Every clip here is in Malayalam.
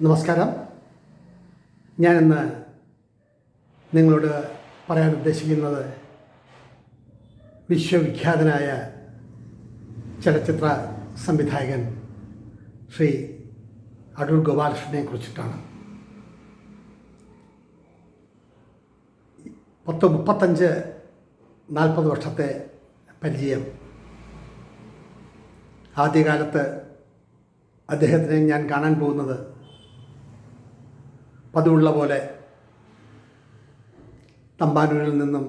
നമസ്കാരം. ഞാനിന്ന് നിങ്ങളോട് പറയാൻ ഉദ്ദേശിക്കുന്നത് വിശ്വവിഖ്യാതനായ ചലച്ചിത്ര സംവിധായകൻ ശ്രീ അടൂർ ഗോപാലകൃഷ്ണനെ കുറിച്ചിട്ടാണ്. പത്ത് മുപ്പത്തഞ്ച് നാൽപ്പത് വർഷത്തെ പരിചയം. ആദ്യകാലത്ത് അദ്ദേഹത്തിനെ ഞാൻ കാണാൻ പോകുന്നത് പതിവുള്ള പോലെ തമ്പാനൂരിൽ നിന്നും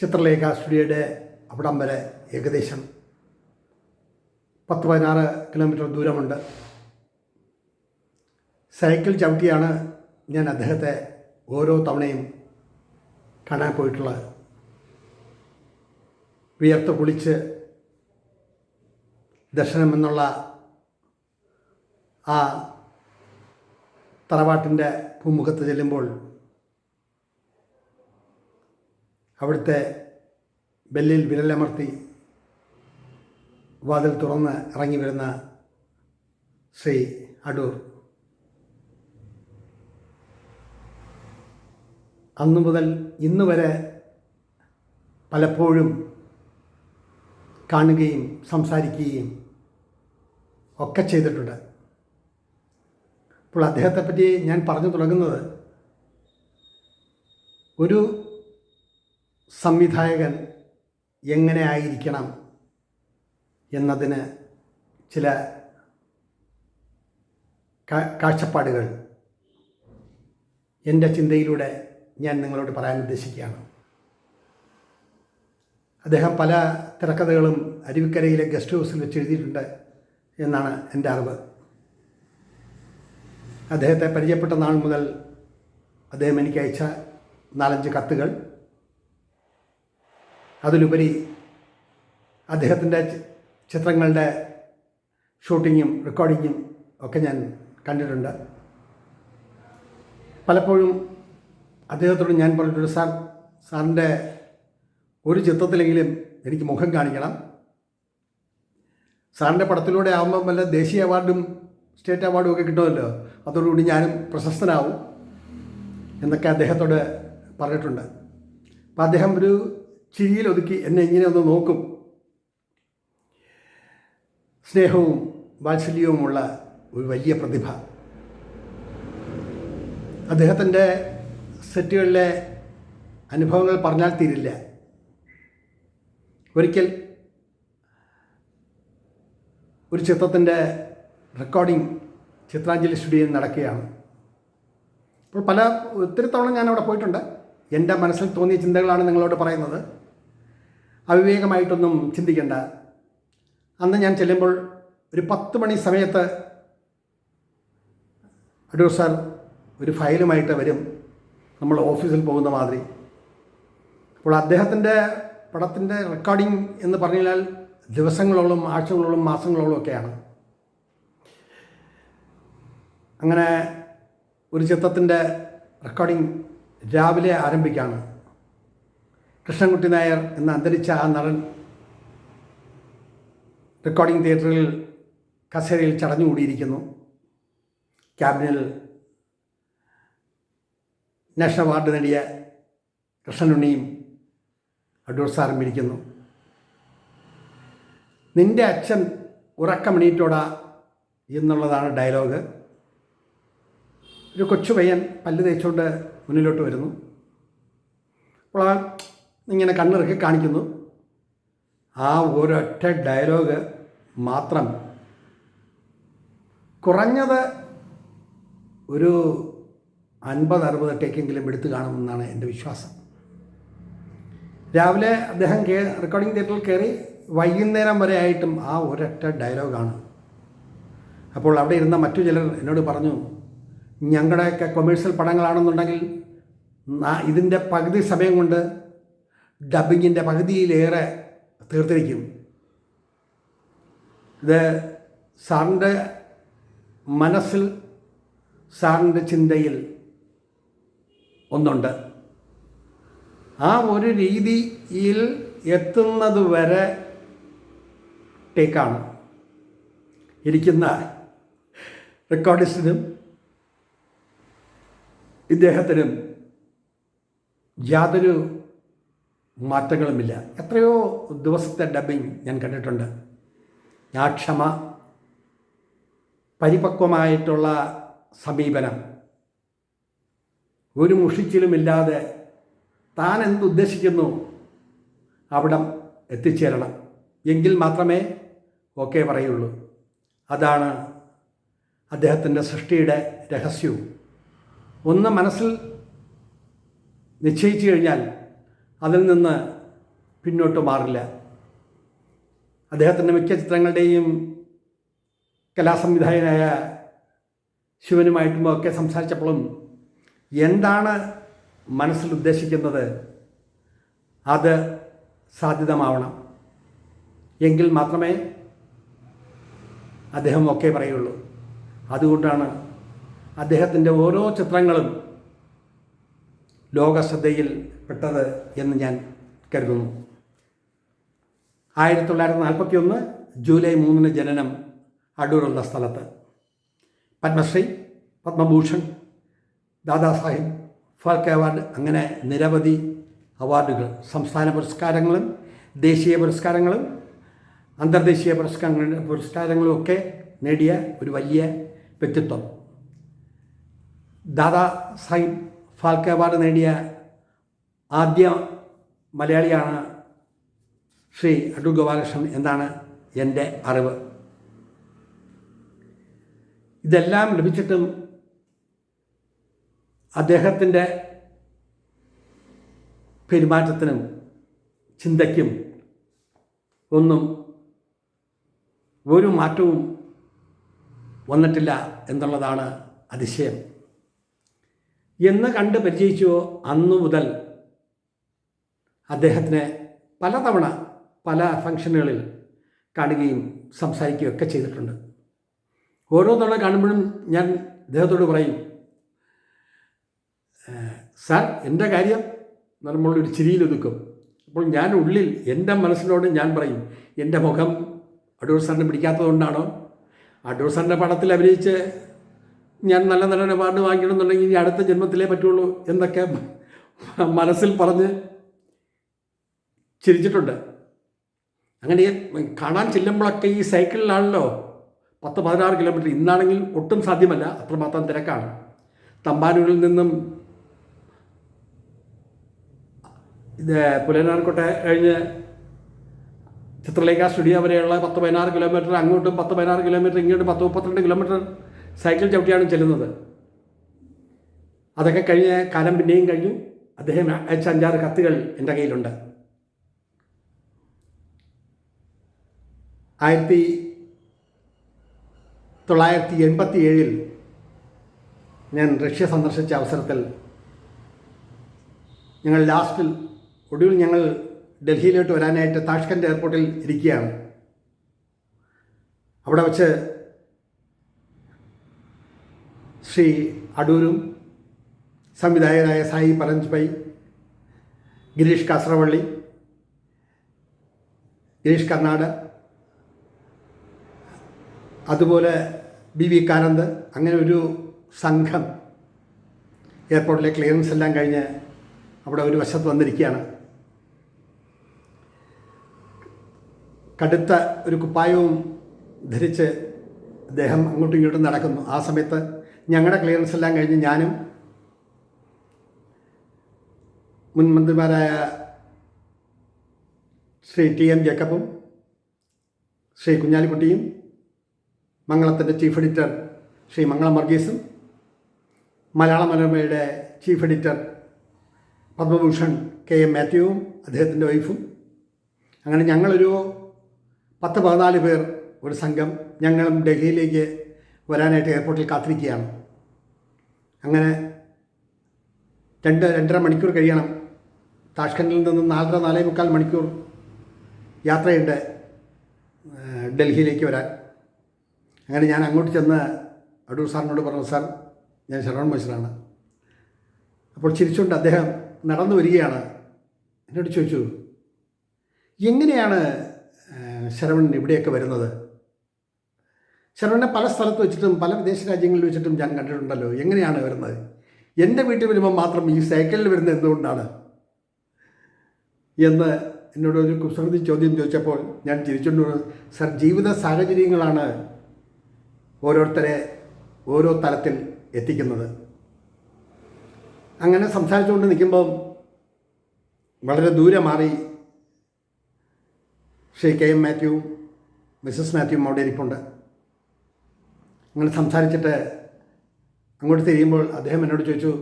ചിത്രലേഖ സ്റ്റുഡിയോയുടെ അവിടം വരെ ഏകദേശം പത്ത് പതിനാറ് കിലോമീറ്റർ ദൂരമുണ്ട്. സൈക്കിൾ ചവിട്ടിയാണ് ഞാൻ അദ്ദേഹത്തെ ഓരോ തവണയും കാണാൻ പോയിട്ടുള്ളത്. വിയർത്ത് കുളിച്ച് ദർശനം എന്നുള്ള ആ തറവാട്ടിന്റെ പൂമുഖത്ത് ചെല്ലുമ്പോൾ അവിടുത്തെ ബെല്ലിൽ വിരലമർത്തി വാതിൽ തുറന്ന് ഇറങ്ങി വരുന്ന ശ്രീ അടൂർ. അന്നു മുതൽ ഇന്ന് വരെ പലപ്പോഴും കാണുകയും സംസാരിക്കുകയും ഒക്കെ ചെയ്തിട്ടുണ്ട്. അപ്പോൾ അദ്ദേഹത്തെപ്പറ്റി ഞാൻ പറഞ്ഞു തുടങ്ങുന്നത് ഒരു സംവിധായകൻ എങ്ങനെ ആയിരിക്കണം എന്നതിന് ചില കാഴ്ചപ്പാടുകൾ എന്റെ ചിന്തയിലൂടെ ഞാൻ നിങ്ങളോട് പറയാൻ ഉദ്ദേശിക്കുകയാണ്. അദ്ദേഹം പല തിരക്കഥകളും അരുവിക്കരയിലെ ഗസ്റ്റ് ഹൗസിൽ വെച്ച് എഴുതിയിട്ടുണ്ട് എന്നാണ് എന്റെ അറിവ്. അദ്ദേഹത്തെ പരിചയപ്പെട്ട നാൾ മുതൽ അദ്ദേഹം എനിക്ക് അയച്ച നാലഞ്ച് കത്തുകൾ. അതിലുപരി അദ്ദേഹത്തിന്റെ ചിത്രങ്ങളുടെ ഷൂട്ടിങ്ങും റെക്കോർഡിങ്ങും ഒക്കെ ഞാൻ കണ്ടിട്ടുണ്ട്. പലപ്പോഴും അദ്ദേഹത്തോട് ഞാൻ പറഞ്ഞിട്ടുണ്ട് സാർ സാറിന്റെ ഒരു ചിത്രത്തിലെങ്കിലും എനിക്ക് മുഖം കാണിക്കണം. സാറിന്റെ പടത്തിലൂടെ ആകുമ്പം വല്ല ദേശീയ അവാർഡും സ്റ്റേറ്റ് അവാർഡും ഒക്കെ കിട്ടുമല്ലോ? അതോടുകൂടി ഞാനും പ്രശസ്തനാവും എന്നൊക്കെ അദ്ദേഹത്തോട് പറഞ്ഞിട്ടുണ്ട്. അപ്പം അദ്ദേഹം ഒരു ചിരിയിൽ ഒതുക്കി എന്നെ ഇങ്ങനെ ഒന്ന് നോക്കും. സ്നേഹവും വാത്സല്യവുമുള്ള ഒരു വലിയ പ്രതിഭ. അദ്ദേഹത്തിന്റെ സെറ്റുകളിലെ അനുഭവങ്ങൾ പറഞ്ഞാൽ തീരില്ല. ഒരിക്കൽ ഒരു ചിത്രത്തിന്റെ റെക്കോർഡിംഗ് ചിത്രാഞ്ജലി സ്റ്റുഡിയോയിൽ നടക്കുകയാണ്. അപ്പോൾ പല ഒത്തിരി തവണ ഞാൻ അവിടെ പോയിട്ടുണ്ട്. എന്റെ മനസ്സിൽ തോന്നിയ ചിന്തകളാണ് നിങ്ങളോട് പറയുന്നത്. അവിവേകമായിട്ടൊന്നും ചിന്തിക്കേണ്ട. അന്ന് ഞാൻ ചെല്ലുമ്പോൾ ഒരു പത്ത് മണി സമയത്ത് അടൂർ സാർ ഒരു ഫയലുമായിട്ട് വരും. നമ്മൾ ഓഫീസിൽ പോകുന്ന മാതിരി. അപ്പോൾ അദ്ദേഹത്തിന്റെ പടത്തിന്റെ റെക്കോർഡിംഗ് എന്ന് പറഞ്ഞാൽ ദിവസങ്ങളോളം ആഴ്ചകളോളം മാസങ്ങളോളം ഒക്കെയാണ്. അങ്ങനെ ഒരു ചിത്രത്തിന്റെ റെക്കോർഡിംഗ് രാവിലെ ആരംഭിക്കുകയാണ്. കൃഷ്ണൻകുട്ടി നായർ എന്ന അന്തരിച്ച ആ നടൻ റെക്കോർഡിംഗ് തിയേറ്ററിൽ കസേരയിൽ ചടഞ്ഞുകൂടിയിരിക്കുന്നു. ക്യാബിനിൽ നാഷണൽ അവാർഡ് നേടിയ കൃഷ്ണനുണ്ണിയും അടൂർ സാറും ഇരിക്കുന്നു. നിന്റെ അച്ഛൻ ഉറക്കമണീറ്റോടാ എന്നുള്ളതാണ് ഡയലോഗ് ഒരു കൊച്ചു പയ്യൻ പല്ല് തേച്ചുകൊണ്ട് മുന്നിലോട്ട് വരുന്നു. അപ്പോൾ ആ ഇങ്ങനെ കണ്ണിറക്കി കാണിക്കുന്നു. ആ ഒരൊറ്റ ഡയലോഗ് മാത്രം. കുറഞ്ഞത് ഒരു അൻപത് അറുപത് ടേക്കെങ്കിലും എടുത്തു കാണുമെന്നാണ് എന്റെ വിശ്വാസം. രാവിലെ അദ്ദേഹം കേ റെക്കോർഡിംഗ് തിയേറ്ററിൽ കയറി വൈകുന്നേരം വരെ ആയിട്ടും ആ ഒരൊറ്റ ഡയലോഗാണ് അപ്പോൾ അവിടെ ഇരുന്ന മറ്റു ചിലർ എന്നോട് പറഞ്ഞു ഞങ്ങളുടെയൊക്കെ കൊമേഴ്സ്യൽ പടങ്ങളാണെന്നുണ്ടെങ്കിൽ ഇതിന്റെ പകുതി സമയം കൊണ്ട് ഡബിങ്ങിന്റെ പകുതിയിലേറെ തീർത്തിരിക്കും. ഇത് സാറിന്റെ മനസ്സിൽ സാറിന്റെ ചിന്തയിൽ ഒന്നുണ്ട്. ആ ഒരു രീതിയിൽ എത്തുന്നത് വരെ ടേക്കാണ് ഇരിക്കുന്ന റെക്കോർഡിസ്റ്റിനും ഇദ്ദേഹത്തിനും യാതൊരു മാറ്റങ്ങളുമില്ല. എത്രയോ ദിവസത്തെ ഡബിങ് ഞാൻ കണ്ടിട്ടുണ്ട്. ആ ക്ഷമ പരിപക്വമായിട്ടുള്ള സമീപനം ഒരു മുഷിച്ചിലുമില്ലാതെ താൻ എന്തുദ്ദേശിക്കുന്നു അവിടം എത്തിച്ചേരണം. എങ്കിൽ മാത്രമേ ഓക്കെ പറയുള്ളൂ. അതാണ് അദ്ദേഹത്തിന്റെ സൃഷ്ടിയുടെ രഹസ്യവും. ഒന്ന് മനസ്സിൽ നിശ്ചയിച്ചു കഴിഞ്ഞാൽ അതിൽ നിന്ന് പിന്നോട്ട് മാറില്ല. അദ്ദേഹത്തിന്റെ മിക്ക ചിത്രങ്ങളുടെയും കലാസംവിധായകനായ ശിവനുമായിട്ടും ഒക്കെ സംസാരിച്ചപ്പോഴും എന്താണ് മനസ്സിൽ ഉദ്ദേശിക്കുന്നത് അത് സാധ്യതമാവണം. എങ്കിൽ മാത്രമേ അദ്ദേഹം ഒക്കെ പറയുള്ളൂ. അതുകൊണ്ടാണ് അദ്ദേഹത്തിന്റെ ഓരോ ചിത്രങ്ങളും ലോകശ്രദ്ധയിൽ പെട്ടത് എന്ന് ഞാൻ കരുതുന്നു. ആയിരത്തി തൊള്ളായിരത്തി നാൽപ്പത്തി ഒന്ന് ജൂലൈ മൂന്നിന് ജനനം അടൂരുള്ള സ്ഥലത്ത്. പത്മശ്രീ പത്മഭൂഷൺ ദാദാസാഹിബ് ഫാൽക്കെ അവാർഡ് അങ്ങനെ നിരവധി അവാർഡുകൾ സംസ്ഥാന പുരസ്കാരങ്ങളും ദേശീയ പുരസ്കാരങ്ങളും അന്തർദേശീയ പുരസ്കാര പുരസ്കാരങ്ങളും ഒക്കെ നേടിയ ഒരു വലിയ വ്യക്തിത്വം. ദാദാ സാഹിബ് ഫാൽക്കെ അവാർഡ് നേടിയ ആദ്യ മലയാളിയാണ് ശ്രീ അടൂർ ഗോപാലകൃഷ്ണൻ എന്നാണ് എന്റെ അറിവ്. ഇതെല്ലാം ലഭിച്ചിട്ടും അദ്ദേഹത്തിന്റെ പെരുമാറ്റത്തിനും ചിന്തയ്ക്കും ഒന്നും ഒരു മാറ്റവും വന്നിട്ടില്ല എന്നുള്ളതാണ് അതിശയം. എന്ന് കണ്ട് പരിചയിച്ചുവോ അന്നു മുതൽ. അദ്ദേഹത്തിനെ പലതവണ പല ഫംഗ്ഷനുകളിൽ കാണുകയും സംസാരിക്കുകയും ഒക്കെ ചെയ്തിട്ടുണ്ട്. ഓരോ തവണ കാണുമ്പോഴും ഞാൻ അദ്ദേഹത്തോട് പറയും സാർ എന്റെ കാര്യം നമ്മളൊരു ചിരിയിൽ ഒതുക്കും. അപ്പോൾ ഞാൻ ഉള്ളിൽ എന്റെ മനസ്സിനോട് ഞാൻ പറയും എന്റെ മുഖം അടൂർ സാറിനെ പിടിക്കാത്തതുകൊണ്ടാണോ? അടൂർ സാറിന്റെ പടത്തിൽ അഭിനയിച്ച് ഞാൻ നല്ല നല്ല അവാർഡ് വാങ്ങിക്കണമെന്നുണ്ടെങ്കിൽ ഇനി അടുത്ത ജന്മത്തിലേ പറ്റുള്ളൂ എന്നൊക്കെ മനസ്സിൽ പറഞ്ഞ് ചിരിച്ചിട്ടുണ്ട്. അങ്ങനെ കാണാൻ ചെല്ലുമ്പോഴൊക്കെ ഈ സൈക്കിളിലാണല്ലോ പത്ത് പതിനാറ് കിലോമീറ്റർ ഇന്നാണെങ്കിൽ ഒട്ടും സാധ്യമല്ല. അത്രമാത്രം തിരക്കാണ്. തമ്പാനൂരിൽ നിന്നും ഇത് പുലനാർക്കോട്ടെ കഴിഞ്ഞ് ചിത്രലേഖ സ്റ്റുഡിയോ വരെയുള്ള പത്ത് പതിനാറ് കിലോമീറ്റർ അങ്ങോട്ടും പത്ത് പതിനാറ് കിലോമീറ്റർ ഇങ്ങോട്ടും പത്ത് മുപ്പത്തിരണ്ട് കിലോമീറ്റർ സൈക്കിൾ ചവിട്ടിയാണ് ചെല്ലുന്നത്. അതൊക്കെ കഴിഞ്ഞ കാലം പിന്നെയും കഴിഞ്ഞു. അദ്ദേഹം അയച്ച അഞ്ചാറ് കത്തുകൾ എന്റെ കയ്യിലുണ്ട്. ആയിരത്തി തൊള്ളായിരത്തി എൺപത്തി ഏഴിൽ ഞാൻ റഷ്യ സന്ദർശിച്ച അവസരത്തിൽ ഞങ്ങൾ ലാസ്റ്റിൽ ഒടുവിൽ ഞങ്ങൾ ഡൽഹിയിലോട്ട് വരാനായിട്ട് താഷ്കൻഡ് എയർപോർട്ടിൽ ഇരിക്കുകയാണ്. അവിടെ വച്ച് ശ്രീ അടൂരും സംവിധായകനായ സായി പരഞ്ച്പൈ ഗിരീഷ് കാസറവള്ളി ഗിരീഷ് കർണാട് അതുപോലെ ബി വി കാനന്ദ് അങ്ങനെ ഒരു സംഘം എയർപോർട്ടിലെ ക്ലിയറൻസ് എല്ലാം കഴിഞ്ഞ് അവിടെ ഒരു വശത്ത് വന്നിരിക്കുകയാണ്. കടുത്ത ഒരു കുപ്പായവും ധരിച്ച് അദ്ദേഹം അങ്ങോട്ടും ഇങ്ങോട്ടും നടക്കുന്നു. ആ സമയത്ത് ഞങ്ങളുടെ ക്ലിയറൻസ് എല്ലാം കഴിഞ്ഞ് ഞാനും മുൻ മന്ത്രിമാരായ ശ്രീ ടി എം ജേക്കബും ശ്രീ കുഞ്ഞാലിക്കുട്ടിയും മംഗളത്തിന്റെ ചീഫ് എഡിറ്റർ ശ്രീ മംഗളം വർഗീസും മലയാള മനോരമയുടെ chief editor Padmabhushan K M മാത്യുവും അദ്ദേഹത്തിന്റെ വൈഫും അങ്ങനെ ഞങ്ങളൊരു പത്ത് പതിനാല് പേർ ഒരു സംഘം ഞങ്ങളും ഡൽഹിയിലേക്ക് വരാനായിട്ട് എയർപോർട്ടിൽ കാത്തിരിക്കുകയാണ്. അങ്ങനെ രണ്ട് രണ്ടര മണിക്കൂർ കഴിയണം. താഷ്കണ്ടിൽ നിന്ന് നാലര നാലേ മുക്കാൽ മണിക്കൂർ യാത്രയുണ്ട് ഡൽഹിയിലേക്ക് വരാൻ. അങ്ങനെ ഞാൻ അങ്ങോട്ട് ചെന്ന് അടൂർ സാറിനോട് പറഞ്ഞു സാർ ഞാൻ ശരവൺ മൈസൂരാണ് അപ്പോൾ ചിരിച്ചുകൊണ്ട് അദ്ദേഹം നടന്നു വരികയാണ്. എന്നോട് ചോദിച്ചു എങ്ങനെയാണ് ശരവൺ ഇവിടെയൊക്കെ വരുന്നത്? ശരവണനെ പല സ്ഥലത്ത് വെച്ചിട്ടും പല വിദേശ രാജ്യങ്ങളിൽ വെച്ചിട്ടും ഞാൻ കണ്ടിട്ടുണ്ടല്ലോ. എങ്ങനെയാണ് വരുന്നത്? എന്റെ വീട്ടിൽ വരുമ്പോൾ മാത്രം ഈ സൈക്കിളിൽ വരുന്നത് എന്തുകൊണ്ടാണ്? എന്ന് എന്നോട് ഒരു കുസൃതി ചോദ്യം ചോദിച്ചപ്പോൾ ഞാൻ ചിരിച്ചുകൊണ്ട് സർ ജീവിത സാഹചര്യങ്ങളാണ് ഓരോരുത്തരെ ഓരോ തലത്തിൽ എത്തിക്കുന്നത്. അങ്ങനെ സംസാരിച്ചുകൊണ്ട് നിൽക്കുമ്പം വളരെ ദൂരെ മാറി ശ്രീ കെ എം മാത്യുവും മിസ്സസ് മാത്യുവും അവിടെ ഇരിപ്പുണ്ട്. അങ്ങനെ സംസാരിച്ചിട്ട് അങ്ങോട്ട് തിരിയുമ്പോൾ അദ്ദേഹം എന്നോട് ചോദിച്ചു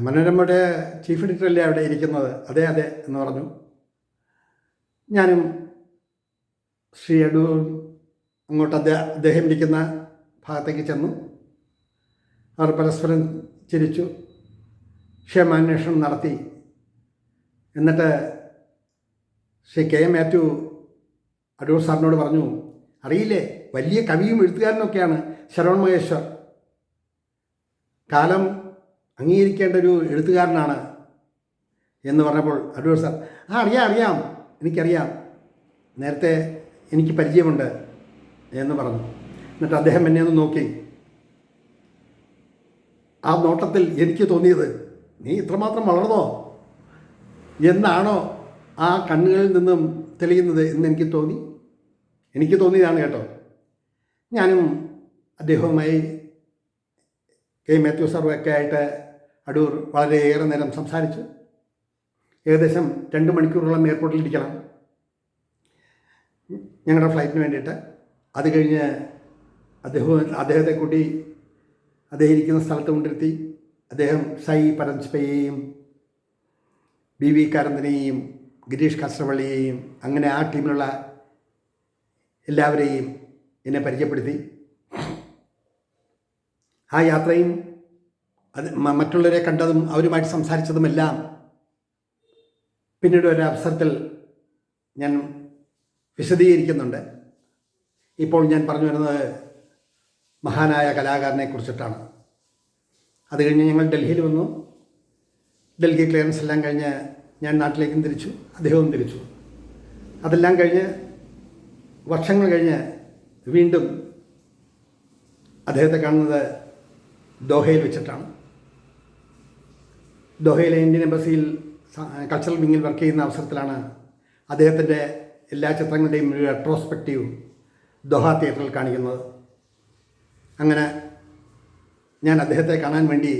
മനോരമയുടെ ചീഫ് എഡിറ്റർ എഡിറ്ററല്ലേ അവിടെ ഇരിക്കുന്നത്? അതെ അതെ എന്ന് പറഞ്ഞു. ഞാനും ശ്രീ അടൂർ അങ്ങോട്ട് അദ്ദേഹം അദ്ദേഹം ഇരിക്കുന്ന ഭാഗത്തേക്ക് ചെന്നു. അവർ പരസ്പരം ചിരിച്ചു. ക്ഷേമാന്വേഷണം നടത്തി. എന്നിട്ട് ശ്രീ കെ എം മാത്യു അടൂർ സാറിനോട് പറഞ്ഞു അറിയില്ലേ? വലിയ കവിയും എഴുത്തുകാരനൊക്കെയാണ് ശരവൺ മഹേശ്വർ. കാലം അംഗീകരിക്കേണ്ട ഒരു എഴുത്തുകാരനാണ് എന്ന് പറഞ്ഞപ്പോൾ അടൂർ സാർ ആ അറിയാം അറിയാം എനിക്കറിയാം. നേരത്തെ എനിക്ക് പരിചയമുണ്ട് എന്ന് പറഞ്ഞു. എന്നിട്ട് അദ്ദേഹം എന്നെ ഒന്ന് നോക്കി. ആ നോട്ടത്തിൽ എനിക്ക് തോന്നിയത് നീ ഇത്രമാത്രം വളർന്നോ? എന്നാണോ ആ കണ്ണുകളിൽ നിന്നും തെളിയുന്നത് എന്ന് എനിക്ക് തോന്നി? എനിക്ക് തോന്നിയതാണ് കേട്ടോ. ഞാനും അദ്ദേഹവുമായി കെ. മാത്യു സാറുമൊക്കെ ആയിട്ട് അടൂർ വളരെയേറെ നേരം സംസാരിച്ചു. ഏകദേശം രണ്ട് മണിക്കൂറോളം എയർപോർട്ടിൽ ഇരിക്കണം. ഞങ്ങളുടെ ഫ്ലൈറ്റിന് വേണ്ടിയിട്ട്. അത് കഴിഞ്ഞ് അദ്ദേഹം അദ്ദേഹത്തെ കൂട്ടി അദ്ദേഹം ഇരിക്കുന്ന സ്ഥലത്ത് കൊണ്ടിരുത്തി. അദ്ദേഹം സൈ പരൻസ്പയെയും ബി വി കാരന്തനെയും ഗിരീഷ് കസ്രവള്ളിയെയും അങ്ങനെ ആ ടീമിലുള്ള എല്ലാവരെയും എന്നെ പരിചയപ്പെടുത്തി. ആ യാത്രയും അത് മറ്റുള്ളവരെ കണ്ടതും അവരുമായിട്ട് സംസാരിച്ചതുമെല്ലാം പിന്നീട് ഒരു അവസരത്തിൽ ഞാൻ വിശദീകരിക്കുന്നുണ്ട്. ഇപ്പോൾ ഞാൻ പറഞ്ഞു വരുന്നത് മഹാനായ കലാകാരനെ കുറിച്ചിട്ടാണ് അത് കഴിഞ്ഞ് ഞങ്ങൾ ഡൽഹിയിൽ വന്നു. ഡൽഹി ക്ലിയറൻസ് എല്ലാം കഴിഞ്ഞ് ഞാൻ നാട്ടിലേക്കും തിരിച്ചു അദ്ദേഹവും തിരിച്ചു. അതെല്ലാം കഴിഞ്ഞ് വർഷങ്ങൾ കഴിഞ്ഞ് വീണ്ടും അദ്ദേഹത്തെ കാണുന്നത് ദോഹയിൽ വെച്ചിട്ടാണ്. ദോഹയിലെ ഇന്ത്യൻ എംബസിയിൽ കൾച്ചറൽ വിങ്ങിൽ വർക്ക് ചെയ്യുന്ന അവസരത്തിലാണ് അദ്ദേഹത്തിന്റെ എല്ലാ ചിത്രങ്ങളുടെയും ഒരു റെട്രോസ്പെക്റ്റീവ് ദോഹ തിയേറ്ററിൽ കാണിക്കുന്നത്. അങ്ങനെ ഞാൻ അദ്ദേഹത്തെ കാണാൻ വേണ്ടി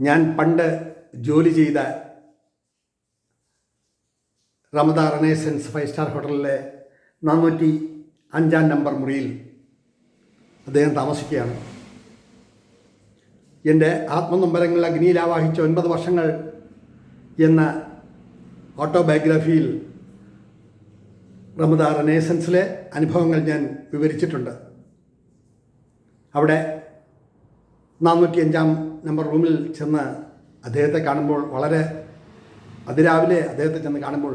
ഞാൻ പണ്ട് ജോലി ചെയ്ത റമദ റെനേസൻസ് ഫൈവ് സ്റ്റാർ ഹോട്ടലിലെ നാനൂറ്റി അഞ്ചാം നമ്പർ മുറിയിൽ അദ്ദേഹം താമസിക്കുകയാണ്. എന്റെ ആത്മനൊമ്പരങ്ങൾ അഗ്നിയിലാവാഹിച്ച ഒൻപത് വർഷങ്ങൾ എന്ന ഓട്ടോബയോഗ്രഫിയിൽ റമദ റെനേസൻസിലെ അനുഭവങ്ങൾ ഞാൻ വിവരിച്ചിട്ടുണ്ട്. അവിടെ നാനൂറ്റി അഞ്ചാം നമ്പർ റൂമിൽ ചെന്ന് അദ്ദേഹത്തെ കാണുമ്പോൾ വളരെ അതിരാവിലെ അദ്ദേഹത്തെ ചെന്ന് കാണുമ്പോൾ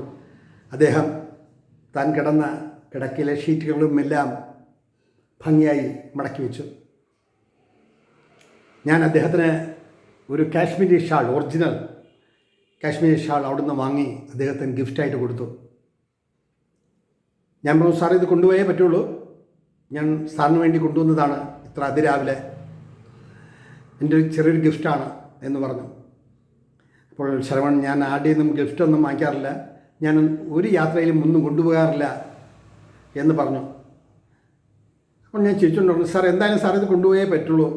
അദ്ദേഹം താൻ കിടന്ന കിടക്കിലെ ഷീറ്റുകളും എല്ലാം ഭംഗിയായി മടക്കി വെച്ചു. ഞാൻ അദ്ദേഹത്തിന് ഒരു Kashmiri shawl original Kashmiri shawl അവിടുന്ന് വാങ്ങി അദ്ദേഹത്തിന് ഗിഫ്റ്റായിട്ട് കൊടുത്തു. ഞാൻ പറഞ്ഞു സാർ ഇത് കൊണ്ടുപോയേ പറ്റുള്ളൂ. ഞാൻ സാറിന് വേണ്ടി കൊണ്ടുവന്നതാണ്. ഇത്ര അതിരാവിലെ എന്റെ ഒരു ചെറിയൊരു ഗിഫ്റ്റാണ് എന്ന് പറഞ്ഞു. അപ്പോൾ ശ്രവൺ ഞാൻ ആടെ നിന്നും ഗിഫ്റ്റൊന്നും വാങ്ങിക്കാറില്ല. ഞാൻ ഒരു യാത്രയിലും ഒന്നും കൊണ്ടുപോകാറില്ല. എന്ന് പറഞ്ഞു. അപ്പോൾ ഞാൻ ചിരിച്ചുകൊണ്ട് പറഞ്ഞു സാർ എന്തായാലും സാർ ഇത് കൊണ്ടുപോയേ പറ്റുള്ളൂ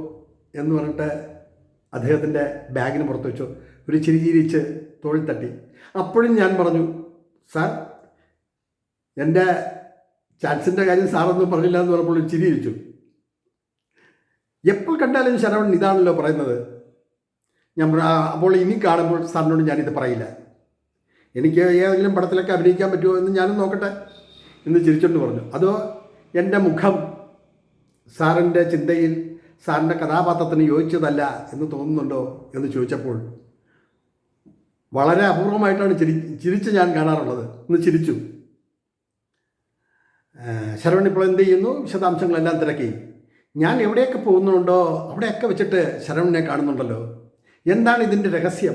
എന്ന് പറഞ്ഞിട്ട് അദ്ദേഹത്തിന്റെ ബാഗിന് പുറത്ത് വെച്ചു. ഒരു ചിരി ചിരിച്ച് തോളിൽ തട്ടി. അപ്പോഴും ഞാൻ പറഞ്ഞു സാർ എന്റെ ചാൻസിന്റെ കാര്യം സാറൊന്നും പറഞ്ഞില്ല എന്ന് പറഞ്ഞപ്പോൾ ഒരു ചിരി ഇരിച്ചു എപ്പോൾ കണ്ടാലും ശരവൺ ഇതാണല്ലോ പറയുന്നത്. ഞാൻ അപ്പോൾ ഇനി കാണുമ്പോൾ സാറിനോട് ഞാനിത് പറയില്ല. എനിക്ക് ഏതെങ്കിലും പടത്തിലൊക്കെ അഭിനയിക്കാൻ പറ്റുമോ എന്ന് ഞാനും നോക്കട്ടെ. എന്ന് ചിരിച്ചുകൊണ്ട് പറഞ്ഞു. അതോ എന്റെ മുഖം സാറിന്റെ ചിന്തയിൽ സാറിന്റെ കഥാപാത്രത്തിന് യോജിച്ചതല്ല എന്ന് തോന്നുന്നുണ്ടോ എന്ന് ചോദിച്ചപ്പോൾ വളരെ അപൂർവമായിട്ടാണ് ചിരി ചിരിച്ച് ഞാൻ കാണാറുള്ളത്. എന്ന് ചിരിച്ചു. ശരവൺ ഇപ്പോൾ എന്ത് ചെയ്യുന്നു? വിശദാംശങ്ങളെല്ലാം തിരക്കി. ഞാൻ എവിടെയൊക്കെ പോകുന്നുണ്ടോ അവിടെയൊക്കെ വെച്ചിട്ട് ശരവണിനെ കാണുന്നുണ്ടല്ലോ. എന്താണ് ഇതിന്റെ രഹസ്യം?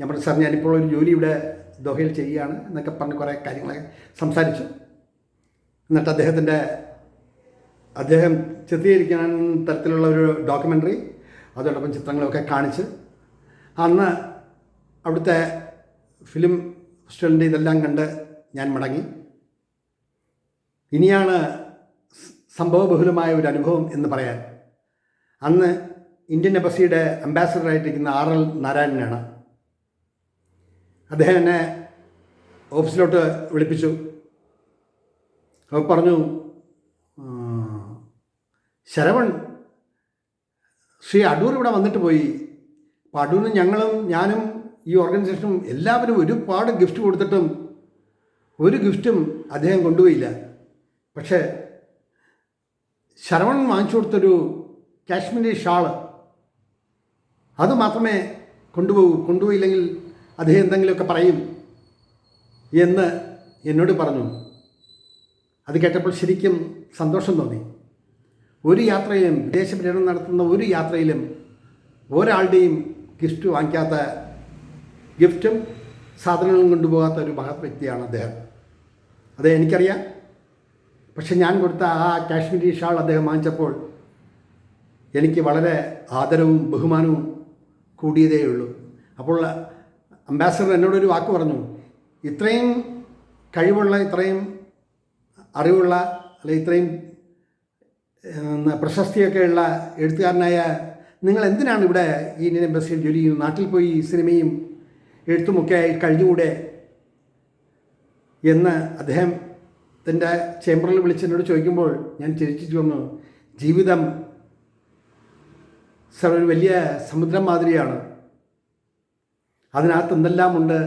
ഞാൻ പറഞ്ഞു സാർ ഞാനിപ്പോൾ ഒരു ജോലി ഇവിടെ ദോഹയിൽ ചെയ്യുകയാണ് എന്നൊക്കെ പറഞ്ഞ് കുറേ കാര്യങ്ങളൊക്കെ സംസാരിച്ചു. എന്നിട്ട് അദ്ദേഹത്തിന്റെ അദ്ദേഹം ചിത്രീകരിക്കാൻ തരത്തിലുള്ള ഒരു ഡോക്യുമെന്ററി അതോടൊപ്പം ചിത്രങ്ങളൊക്കെ കാണിച്ച് അന്ന് അവിടുത്തെ ഫിലിം ഫെസ്റ്റിവലിന്റെ ഇതെല്ലാം കണ്ട് ഞാൻ മടങ്ങി. ഇനിയാണ് സംഭവബഹുലമായ ഒരു അനുഭവം എന്ന് പറയാൻ. അന്ന് ഇന്ത്യൻ എംബസിയുടെ അംബാസഡറായിട്ടിരിക്കുന്ന ആർ എൽ നാരായണനാണ്. അദ്ദേഹം എന്നെ ഓഫീസിലോട്ട് വിളിപ്പിച്ചു. അപ്പോൾ പറഞ്ഞു "ആ, ശരവൺ ശ്രീ അടൂർ ഇവിടെ വന്നിട്ട് പോയി. അപ്പോൾ അടൂരിന് ഞങ്ങളും ഞാനും ഈ ഓർഗനൈസേഷനും എല്ലാവരും ഒരുപാട് ഗിഫ്റ്റ് കൊടുത്തിട്ടും ഒരു ഗിഫ്റ്റും അദ്ദേഹം കൊണ്ടുപോയില്ല. പക്ഷേ ശരവൺ വാങ്ങിച്ചു കൊടുത്തൊരു കാശ്മീരി ഷാൾ അത് മാത്രമേ കൊണ്ടുപോകൂ കൊണ്ടുപോയില്ലെങ്കിൽ അദ്ദേഹം എന്തെങ്കിലുമൊക്കെ പറയും എന്ന് എന്നോട് പറഞ്ഞു. അത് കേട്ടപ്പോൾ ശരിക്കും സന്തോഷം തോന്നി. ഒരു യാത്രയിലും വിദേശ പര്യടനം നടത്തുന്ന ഒരു യാത്രയിലും ഒരാളുടെയും ഗിഫ്റ്റ് വാങ്ങിക്കാത്ത ഗിഫ്റ്റും സാധനങ്ങളും കൊണ്ടുപോകാത്ത ഒരു മഹത് വ്യക്തിയാണ് അദ്ദേഹം. അത് എനിക്കറിയാം. പക്ഷെ ഞാൻ കൊടുത്ത ആ കാശ്മീരി ഷാൾ അദ്ദേഹം വാങ്ങിച്ചപ്പോൾ എനിക്ക് വളരെ ആദരവും ബഹുമാനവും കൂടിയതേ ഉള്ളൂ. അപ്പോൾ അംബാസഡർ എന്നോടൊരു വാക്ക് പറഞ്ഞു ഇത്രയും കഴിവുള്ള ഇത്രയും അറിവുള്ള അല്ലെ ഇത്രയും പ്രശസ്തിയൊക്കെയുള്ള എഴുത്തുകാരനായ നിങ്ങൾ എന്തിനാണ് ഇവിടെ ഈ ഇന്ത്യൻ എംബസിയിൽ ജോലി ചെയ്യുന്നത്? നാട്ടിൽ പോയി ഈ സിനിമയും എഴുത്തുമൊക്കെ ആയി കഴിഞ്ഞുകൂടെ? എന്ന് അദ്ദേഹം തന്റെ ചേംബറിൽ വിളിച്ച് എന്നോട് ചോദിക്കുമ്പോൾ ഞാൻ ചിരിച്ചു വന്നു ജീവിതം സർ ഒരു വലിയ സമുദ്രം മാതിരിയാണ്. അതിനകത്ത് എന്തെല്ലാമുണ്ട്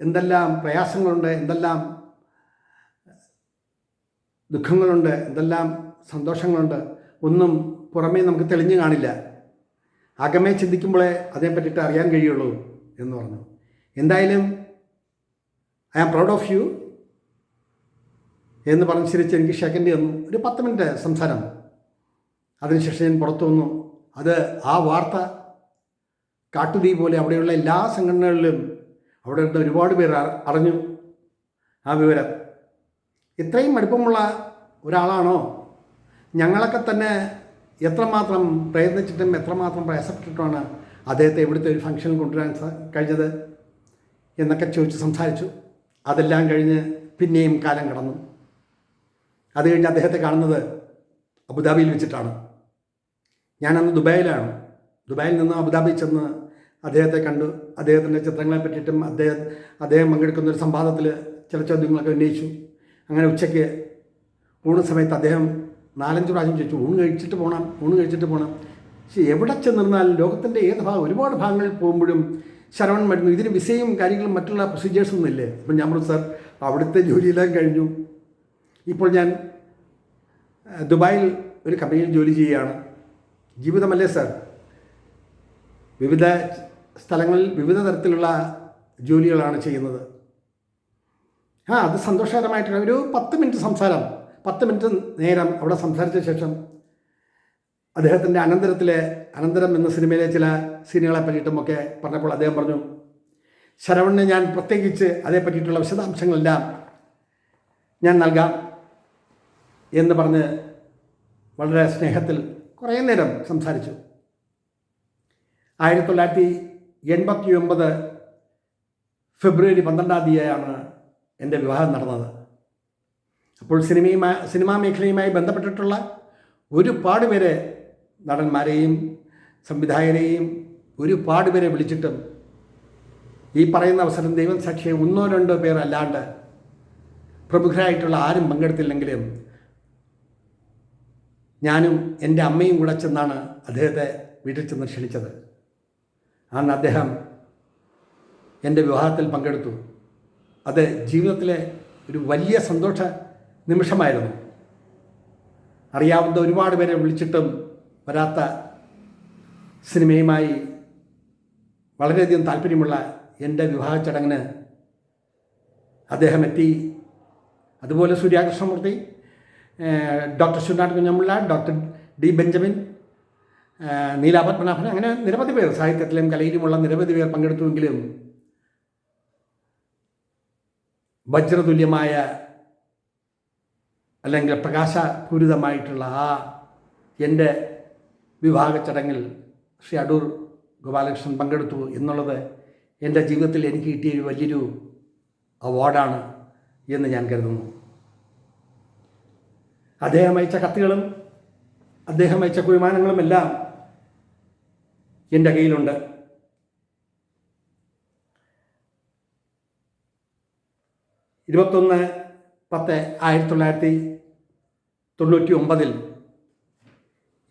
എന്തെല്ലാം പ്രയാസങ്ങളുണ്ട്? എന്തെല്ലാം ദുഃഖങ്ങളുണ്ട് എന്തെല്ലാം സന്തോഷങ്ങളുണ്ട് ഒന്നും പുറമേ നമുക്ക് തെളിഞ്ഞു കാണില്ല. അകമേ ചിന്തിക്കുമ്പോഴേ അതിനെപ്പറ്റിയിട്ട് അറിയാൻ കഴിയുള്ളൂ എന്ന് പറഞ്ഞു. എന്തായാലും I am proud of you എന്ന് പറഞ്ഞ് ചിരിച്ച് എനിക്ക് സെക്കൻഡ് തന്നു ഒരു പത്ത് മിനിറ്റ് സംസാരം. അതിനുശേഷം ഞാൻ പുറത്തു വന്നു. അത് ആ വാർത്ത കാട്ടുതീ പോലെ അവിടെയുള്ള എല്ലാ സംഘടനകളിലും അവിടെ ഒരുപാട് പേർ അറിഞ്ഞു ആ വിവരം. ഇത്രയും അടുപ്പമുള്ള ഒരാളാണോ? ഞങ്ങളൊക്കെ തന്നെ എത്രമാത്രം പ്രയത്നിച്ചിട്ടും എത്രമാത്രം പ്രയാസപ്പെട്ടിട്ടുമാണ് അദ്ദേഹത്തെ ഇവിടുത്തെ ഒരു ഫംഗ്ഷനിൽ കൊണ്ടുവരാൻ കഴിഞ്ഞത്? എന്നൊക്കെ ചോദിച്ച് സംസാരിച്ചു. അതെല്ലാം കഴിഞ്ഞ് പിന്നെയും കാലം കടന്നു. അത് കഴിഞ്ഞ് അദ്ദേഹത്തെ കാണുന്നത് അബുദാബിയിൽ വെച്ചിട്ടാണ്. ഞാനന്ന് ദുബായിലാണ്. ദുബായിൽ നിന്ന് അബുദാബി ചെന്ന് അദ്ദേഹത്തെ കണ്ടു. അദ്ദേഹത്തിന്റെ ചിത്രങ്ങളെ പറ്റിയിട്ടും അദ്ദേഹം അദ്ദേഹം പങ്കെടുക്കുന്ന ഒരു സംവാദത്തിൽ ചില ചോദ്യങ്ങളൊക്കെ ഉന്നയിച്ചു. അങ്ങനെ ഉച്ചയ്ക്ക് ഊണ് സമയത്ത് അദ്ദേഹം നാലഞ്ച് പ്രാവശ്യം ചോദിച്ചു ഊണ് കഴിച്ചിട്ട് പോകണം ഊണ് കഴിച്ചിട്ട് പോകണം പക്ഷേ എവിടെ ചെന്നിരുന്നാലും ലോകത്തിന്റെ ഏത് ഭാഗം ഒരുപാട് ഭാഗങ്ങളിൽ പോകുമ്പോഴും ശരവൺ മരുന്നു ഇതിന് വിസയും കാര്യങ്ങളും മറ്റുള്ള പ്രൊസീജിയേഴ്സ് ഒന്നും ഇല്ലേ? അപ്പം ഞാൻ പറഞ്ഞു സാർ അവിടുത്തെ ജോലിയെല്ലാം കഴിഞ്ഞു. ഇപ്പോൾ ഞാൻ ദുബായിൽ ഒരു കമ്പനിയിൽ ജോലി ചെയ്യുകയാണ്. ജീവിതമല്ലേ സാർ? വിവിധ സ്ഥലങ്ങളിൽ വിവിധ തരത്തിലുള്ള ജോലികളാണ് ചെയ്യുന്നത്. ആ അത് സന്തോഷകരമായിട്ടുള്ള ഒരു പത്ത് മിനിറ്റ് സംസാരം. പത്ത് മിനിറ്റ് നേരം അവിടെ സംസാരിച്ച ശേഷം അദ്ദേഹത്തിന്റെ അനന്തരത്തിലെ അനന്തരം എന്ന സിനിമയിലെ ചില സീനുകളെ പറ്റിയിട്ടുമൊക്കെ പറഞ്ഞപ്പോൾ അദ്ദേഹം പറഞ്ഞു ശരവണിന് ഞാൻ പ്രത്യേകിച്ച് അതേ പറ്റിയിട്ടുള്ള വിശദാംശങ്ങളെല്ലാം ഞാൻ നൽകാം എന്ന് പറഞ്ഞ് വളരെ സ്നേഹത്തിൽ കുറേ നേരം സംസാരിച്ചു. ആയിരത്തി തൊള്ളായിരത്തി എൺപത്തി ഒമ്പത് ഫെബ്രുവരി പന്ത്രണ്ടാം തീയതിയാണ് എന്റെ വിവാഹം നടന്നത്. അപ്പോൾ സിനിമയുമായി സിനിമാ മേഖലയുമായി ബന്ധപ്പെട്ടിട്ടുള്ള ഒരുപാട് പേരെ നടന്മാരെയും സംവിധായകരെയും ഒരുപാട് പേരെ വിളിച്ചിട്ടും ഈ പറയുന്ന അവസരം ദൈവം സാക്ഷിയെ ഒന്നോ രണ്ടോ പേർ അല്ലാണ്ട് പ്രമുഖരായിട്ടുള്ള ആരും പങ്കെടുത്തില്ലെങ്കിലും ഞാനും എന്റെ അമ്മയും കൂടെ ചെന്നാണ് അദ്ദേഹത്തെ വീട്ടിൽ ചെന്ന് ക്ഷണിച്ചത്. അന്ന് അദ്ദേഹം എന്റെ വിവാഹത്തിൽ പങ്കെടുത്തു. അത് ജീവിതത്തിലെ ഒരു വലിയ സന്തോഷ നിമിഷമായിരുന്നു. അറിയാവുന്ന ഒരുപാട് പേരെ വിളിച്ചിട്ടും വരാത്ത സിനിമയുമായി വളരെയധികം താല്പര്യമുള്ള എന്റെ വിവാഹ ചടങ്ങിന് അദ്ദേഹം എത്തി. അതുപോലെ Surya Krishnamurthy doctor Sooranad Kunjanpillai doctor D Benjamin Neela Padmanabhan അങ്ങനെ നിരവധി പേർ സാഹിത്യത്തിലും കലയിലുമുള്ള നിരവധി പേർ പങ്കെടുത്തുവെങ്കിലും വജ്രതുല്യമായ അല്ലെങ്കിൽ പ്രകാശപൂരിതമായിട്ടുള്ള ആ എന്റെ വിവാഹ ചടങ്ങിൽ ശ്രീ അടൂർ ഗോപാലകൃഷ്ണൻ പങ്കെടുത്തു എന്നുള്ളത് എന്റെ ജീവിതത്തിൽ എനിക്ക് കിട്ടിയ ഒരു വലിയൊരു അവാർഡാണ് എന്ന് ഞാൻ കരുതുന്നു. അദ്ദേഹം അയച്ച കത്തുകളും അദ്ദേഹം അയച്ച എല്ലാം എന്റെ കയ്യിലുണ്ട്. ഇരുപത്തൊന്ന് പത്ത് ആയിരത്തി തൊള്ളായിരത്തി തൊണ്ണൂറ്റി ഒമ്പതിൽ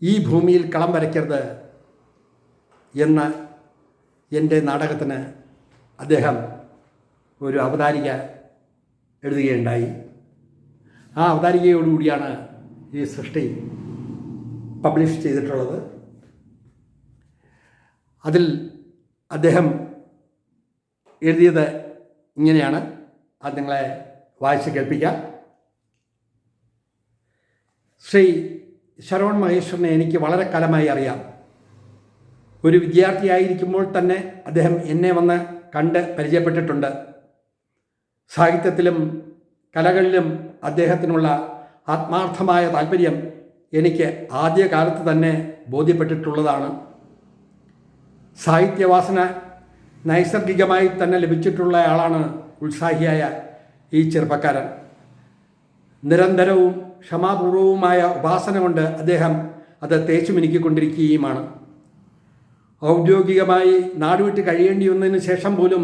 ഈ ഭൂമിയിൽ കളം വരയ്ക്കരുത് എന്ന എന്റെ നാടകത്തിന് അദ്ദേഹം ഒരു അവതാരിക എഴുതുകയുണ്ടായി. ആ അവതാരികയോടുകൂടിയാണ് ഈ സൃഷ്ടി പബ്ലിഷ് ചെയ്തിട്ടുള്ളത്. അതിൽ അദ്ദേഹം എഴുതിയത് ഇങ്ങനെയാണ്. അത് നിങ്ങളെ വായിച്ച് കേൾപ്പിക്കാം. ശ്രീ ശരവൺ മഹേശ്വരനെ എനിക്ക് വളരെ കാലമായി അറിയാം. ഒരു വിദ്യാർത്ഥിയായിരിക്കുമ്പോൾ തന്നെ അദ്ദേഹം എന്നെ വന്ന് കണ്ട് പരിചയപ്പെട്ടിട്ടുണ്ട്. സാഹിത്യത്തിലും കലകളിലും അദ്ദേഹത്തിനുള്ള ആത്മാർത്ഥമായ താല്പര്യം എനിക്ക് ആദ്യകാലത്ത് തന്നെ ബോധ്യപ്പെട്ടിട്ടുള്ളതാണ്. സാഹിത്യവാസന നൈസർഗികമായി തന്നെ ലഭിച്ചിട്ടുള്ള ആളാണ് ഉത്സാഹിയായ ഈ ചെറുപ്പക്കാരൻ. നിരന്തരവും ക്ഷമാപൂർവവുമായ ഉപാസന കൊണ്ട് അദ്ദേഹം അത് തേച്ചു മിനുക്കിക്കൊണ്ടിരിക്കുകയുമാണ് ഔദ്യോഗികമായി നാടുവിട്ട് കഴിയേണ്ടി വന്നതിന് ശേഷം പോലും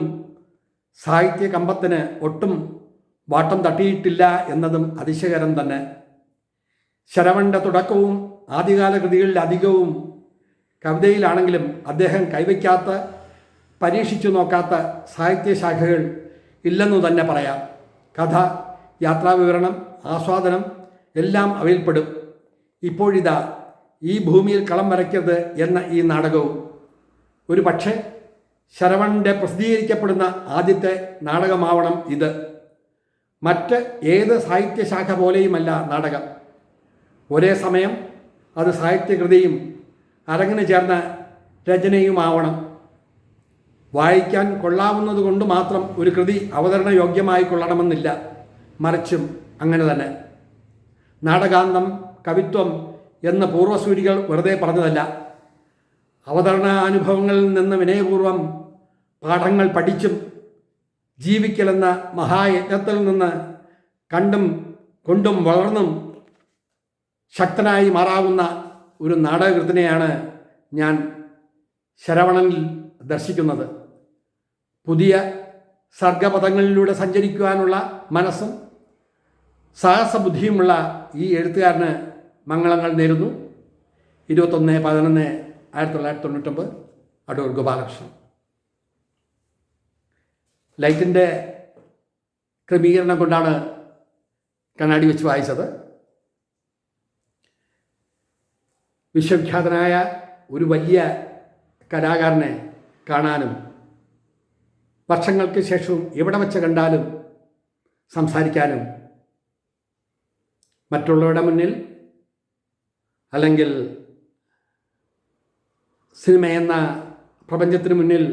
സാഹിത്യ കമ്പത്തിന് ഒട്ടും വാട്ടം തട്ടിയിട്ടില്ല എന്നതും അതിശയകരം തന്നെ. ശരവണ്ട തുടക്കവും ആദ്യകാല കൃതികളിൽ അധികവും കവിതയിലാണെങ്കിലും അദ്ദേഹം കൈവയ്ക്കാത്ത പരീക്ഷിച്ചു നോക്കാത്ത സാഹിത്യശാഖകൾ ഇല്ലെന്നു തന്നെ പറയാം. കഥ യാത്രാവിവരണം ആസ്വാദനം എല്ലാം അവയിൽപ്പെടും. ഇപ്പോഴിതാ ഈ ഭൂമിയിൽ കളം വരയ്ക്കരുത് എന്ന ഈ നാടകവും. ഒരു പക്ഷേ ശരവണിന്റെ പ്രസിദ്ധീകരിക്കപ്പെടുന്ന ആദ്യത്തെ നാടകമാവണം ഇത്. മറ്റ് ഏത് സാഹിത്യശാഖ പോലെയുമല്ല നാടകം. ഒരേ സമയം അത് സാഹിത്യകൃതിയും അരങ്ങിന് ചേർന്ന രചനയുമാവണം. വായിക്കാൻ കൊള്ളാവുന്നത് കൊണ്ട് മാത്രം ഒരു കൃതി അവതരണ യോഗ്യമായി കൊള്ളണമെന്നില്ല മറിച്ചും അങ്ങനെ തന്നെ. നാടകാന്തം കവിത്വം എന്ന പൂർവസൂരികൾ വെറുതെ പറഞ്ഞതല്ല. അവതരണ അനുഭവങ്ങളിൽ നിന്ന് വിനയപൂർവം പാഠങ്ങൾ പഠിച്ചും ജീവിക്കലെന്ന മഹായജ്ഞത്തിൽ നിന്ന് കണ്ടും കൊണ്ടും വളർന്നും ശക്തനായി മാറാവുന്ന ഒരു നാടകകൃത്തിനെയാണ് ഞാൻ ശരവണനിൽ ദർശിക്കുന്നത്. പുതിയ സർഗപഥങ്ങളിലൂടെ സഞ്ചരിക്കുവാനുള്ള മനസ്സും സാഹസബുദ്ധിയുമുള്ള ഈ എഴുത്തുകാരന് മംഗളങ്ങൾ നേരുന്നു. ഇരുപത്തൊന്ന് പതിനൊന്ന് ആയിരത്തി തൊള്ളായിരത്തി തൊണ്ണൂറ്റൊമ്പത് അടൂർ ഗോപാലകൃഷ്ണൻ. ലൈറ്റിന്റെ ക്രമീകരണം കൊണ്ടാണ് കണ്ണാടി വെച്ച് വായിച്ചത്. വിശ്വവിഖ്യാതനായ ഒരു വലിയ കലാകാരനെ കാണാനും വർഷങ്ങൾക്ക് ശേഷവും എവിടെ വെച്ച് കണ്ടാലും സംസാരിക്കാനും മറ്റുള്ളവരുടെ മുന്നിൽ അല്ലെങ്കിൽ സിനിമ എന്ന പ്രപഞ്ചത്തിന് മുന്നിൽ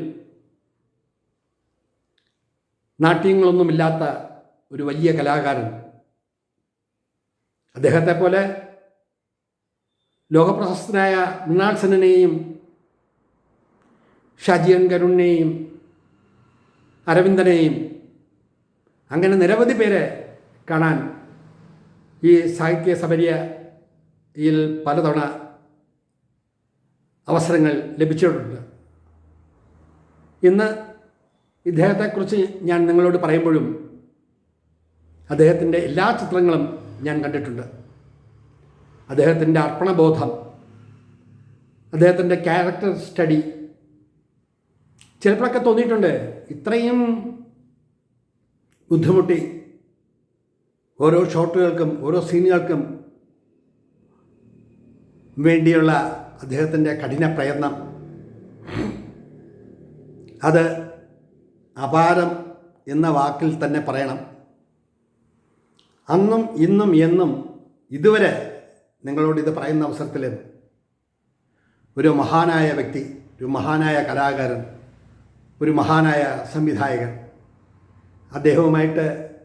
നാട്യങ്ങളൊന്നുമില്ലാത്ത ഒരു വലിയ കലാകാരൻ. അദ്ദേഹത്തെ പോലെ ലോകപ്രശസ്തനായ മൃണാൾ സെന്നിനെയും ഷാജിയൻ കരുണിനെയും അരവിന്ദനെയും അങ്ങനെ നിരവധി പേരെ കാണാൻ ഈ സാഹിത്യ സബരിയയിൽ പലതവണ അവസരങ്ങൾ ലഭിച്ചിട്ടുണ്ട്. ഇന്ന് ഇദ്ദേഹത്തെക്കുറിച്ച് ഞാൻ നിങ്ങളോട് പറയുമ്പോഴും അദ്ദേഹത്തിന്റെ എല്ലാ ചിത്രങ്ങളും ഞാൻ കണ്ടിട്ടുണ്ട്. അദ്ദേഹത്തിന്റെ അർപ്പണബോധം അദ്ദേഹത്തിന്റെ ക്യാരക്ടർ സ്റ്റഡി ചിലപ്പോഴൊക്കെ തോന്നിയിട്ടുണ്ട് ഇത്രയും ബുദ്ധിമുട്ടി ഓരോ ഷോട്ടുകൾക്കും ഓരോ സീനുകൾക്കും വേണ്ടിയുള്ള അദ്ദേഹത്തിന്റെ കഠിന പ്രയത്നം. അത് അപാരം എന്ന വാക്കിൽ തന്നെ പറയണം. അന്നും ഇന്നും എന്നും ഇതുവരെ നിങ്ങളോട് ഇത് പറയുന്ന അവസരത്തിൽ ഒരു മഹാനായ വ്യക്തി ഒരു മഹാനായ കലാകാരൻ ഒരു മഹാനായ സംവിധായകൻ. അദ്ദേഹവുമായിട്ട്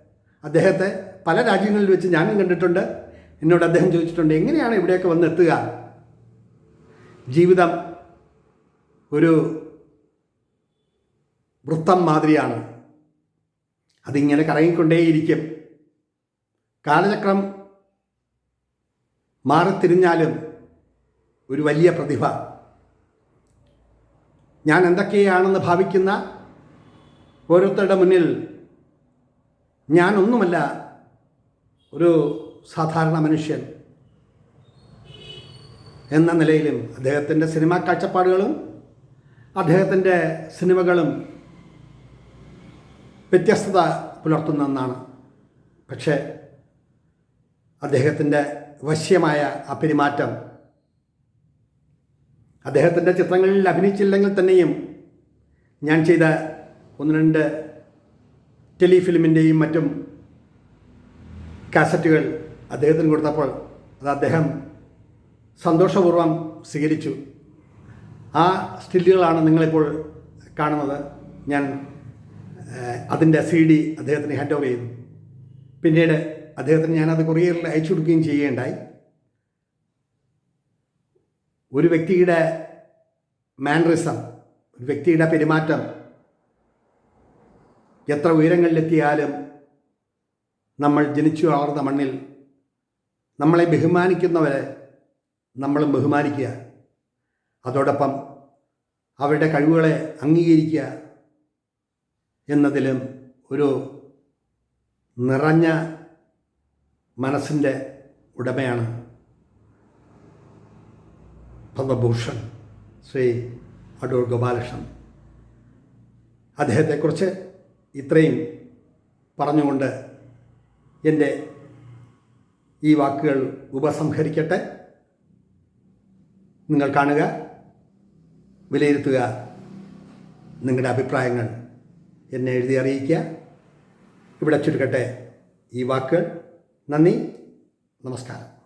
അദ്ദേഹത്തെ പല രാജ്യങ്ങളിൽ വെച്ച് ഞാനും കണ്ടിട്ടുണ്ട്. എന്നോട് അദ്ദേഹം ചോദിച്ചിട്ടുണ്ട് എങ്ങനെയാണ് ഇവിടെയൊക്കെ വന്നെത്തുക ജീവിതം ഒരു വൃത്തം മാതിരിയാണ്. അതിങ്ങനെ കറങ്ങിക്കൊണ്ടേയിരിക്കും. കാലചക്രം മാറിത്തിരിഞ്ഞാലും ഒരു വലിയ പ്രതിഭ. ഞാൻ എന്തൊക്കെയാണെന്ന് ഭാവിക്കുന്ന ഓരോരുത്തരുടെ മുന്നിൽ ഞാനൊന്നുമല്ല ഒരു സാധാരണ മനുഷ്യൻ എന്ന നിലയിലും അദ്ദേഹത്തിന്റെ സിനിമാ കാഴ്ചപ്പാടുകളും അദ്ദേഹത്തിന്റെ സിനിമകളും വ്യത്യസ്തത പുലർത്തുന്ന ഒന്നാണ്. പക്ഷേ അദ്ദേഹത്തിന്റെ വശ്യമായ ആ പെരുമാറ്റം അദ്ദേഹത്തിന്റെ ചിത്രങ്ങളിൽ അഭിനയിച്ചില്ലെങ്കിൽ തന്നെയും ഞാൻ ചെയ്ത ഒന്ന് രണ്ട് ടെലിഫിലിമിന്റെയും മറ്റും കാസറ്റുകൾ അദ്ദേഹത്തിന് കൊടുത്തപ്പോൾ അത് അദ്ദേഹം സന്തോഷപൂർവം സ്വീകരിച്ചു. ആ സ്റ്റില്ലുകളാണ് നിങ്ങളിപ്പോൾ കാണുന്നത്. ഞാൻ അതിന്റെ സി ഡി അദ്ദേഹത്തിന് ഹാൻഡ് ഓവർ ചെയ്തു. പിന്നീട് അദ്ദേഹത്തിന് ഞാനത് കൊറിയറിൽ അയച്ചു കൊടുക്കുകയും ചെയ്യുകയുണ്ടായി. ഒരു വ്യക്തിയുടെ മാനറിസം ഒരു വ്യക്തിയുടെ പെരുമാറ്റം എത്ര ഉയരങ്ങളിലെത്തിയാലും നമ്മൾ ജനിച്ചു വളർന്ന മണ്ണിൽ നമ്മളെ ബഹുമാനിക്കുന്നവരെ നമ്മളും ബഹുമാനിക്കുക. അതോടൊപ്പം അവരുടെ കഴിവുകളെ അംഗീകരിക്കുക എന്നതിലും ഒരു നിറഞ്ഞ മനസ്സിന്റെ ഉടമയാണ് പദ്മഭൂഷൺ ശ്രീ അടൂർ ഗോപാലകൃഷ്ണൻ. അദ്ദേഹത്തെക്കുറിച്ച് ഇത്രയും പറഞ്ഞുകൊണ്ട് എന്റെ ഈ വാക്കുകൾ ഉപസംഹരിക്കട്ടെ. നിങ്ങൾ കാണുക വിലയിരുത്തുക നിങ്ങളുടെ അഭിപ്രായങ്ങൾ എന്നെ എഴുതി അറിയിക്കുക. ഇവിടെ ചുരുക്കട്ടെ ഈ വാക്കുകൾ. നന്ദി നമസ്കാരം.